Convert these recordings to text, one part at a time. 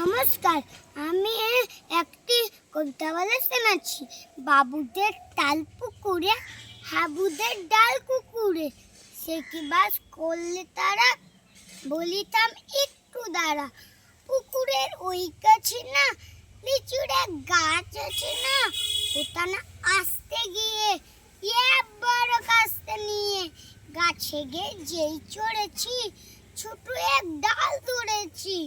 নমস্কার, আমি একটি কবিতা বলে শোনাচ্ছি। বাবুদের তাল পুকুরে, হাবুদের ডাল কুকুরে। সে কি বাস করলে তারা? বলিতাম, একটু দাঁড়া, পুকুরের ওই কাছে না, লিচুরে গাছ আছে না। ওটা না আসতে গিয়ে বড় কাস্তে নিয়ে, গাছে গিয়ে যেই চড়েছি, ছোট এক ডাল ধরেছি।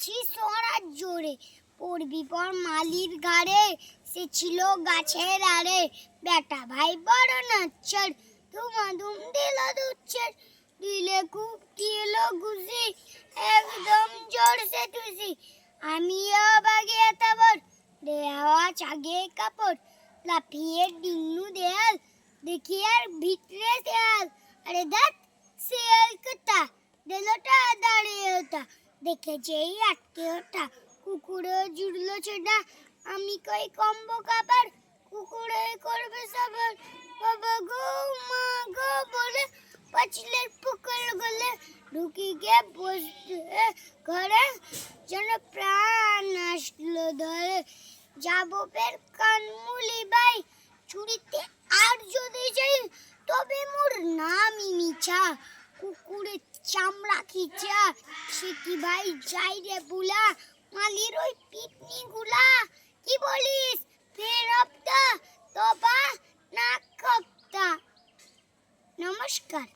পড়েছি সরার জোরে। পড়বি পর মালির গাড়ে সে ছিল গাছের আরে বেটা ভাই বড় নাচ্ছর ধুমা ধুম দিল দুচ্ছর দিলে খুব দিল গুজি একদম জোরসে টুসি আমিও বাগে তাবর, দেওয়া চাগে কাপড়। লাফিয়ে ডিন্নু দেয়াল, দেখি আর ভিতরে দেয়াল। আরে দেখ শিয়াল দেলোটা দাঁড়িয়ে ওটা দেখে যেই ওটা কুকুরে জুড়লো ছোটা আমি কই কম্বো কাবার কুকুরে করবে সবার। বাবা গো, মা গো, বলে পাঁচিলের পুকুর গলে ঢুকি গিয়ে বসতে ঘরে। যেন প্রাণ আসলো ধরে। যাব বের কানমুলি বাই। ছুরিতে আর যদি যাই, তবে মোর নামই মিছা। কুকুরের চামড়া খিচা। সে কি ভাই, যাই রে বুলা, মালির ওই পিটনি গুলা কি বলিস? ফের হপ্তা তবা না কপ্তা নমস্কার।